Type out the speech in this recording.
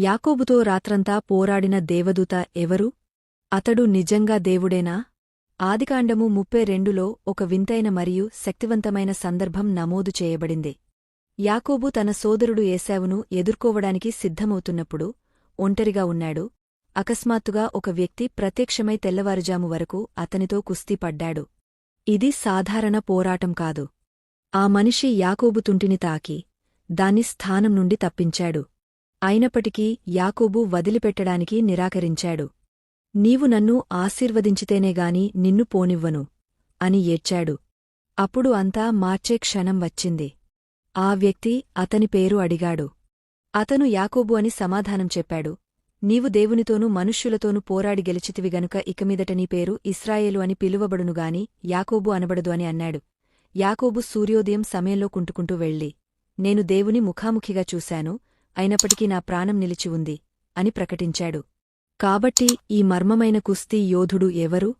యాకోబుతో రాత్రంతా పోరాడిన దేవదూత ఎవరు? అతడు నిజంగా దేవుడేనా? ఆదికాండము ముప్పై రెండులో ఒక వింతైన మరియు శక్తివంతమైన సందర్భం నమోదు చేయబడింది. యాకోబు తన సోదరుడు ఏశావును ఎదుర్కోవడానికి సిద్ధమవుతున్నప్పుడు ఒంటరిగా ఉన్నాడు. అకస్మాత్తుగా ఒక వ్యక్తి ప్రత్యక్షమై తెల్లవారుజాము వరకు అతనితో కుస్తీ పడ్డాడు. ఇది సాధారణ పోరాటం కాదు. ఆ మనిషి యాకోబు తుంటిని తాకి దాన్ని స్థానం నుండి తప్పించాడు. అయినప్పటికీ యాకూబు వదిలిపెట్టడానికి నిరాకరించాడు. నీవు నన్ను ఆశీర్వదించితేనేగాని నిన్ను పోనివ్వను అని ఏడ్చాడు. అప్పుడు అంతా మార్చే క్షణం వచ్చింది. ఆ వ్యక్తి అతని పేరు అడిగాడు. అతను యాకోబు అని సమాధానం చెప్పాడు. నీవు దేవునితోనూ మనుష్యులతోనూ పోరాడి గెలిచితివి గనుక ఇకమీదట నీ పేరు ఇస్రాయేలు అని పిలువబడునుగాని యాకోబు అనబడదు అని అన్నాడు. యాకోబు సూర్యోదయం సమయంలో కుంటుకుంటూ వెళ్ళి నేను దేవుని ముఖాముఖిగా చూశాను. అయినప్పటికీ నా ప్రాణం నిలిచి ఉంది అని ప్రకటించాడు. కాబట్టి ఈ మర్మమైన కుస్తీ యోధుడు ఎవరు?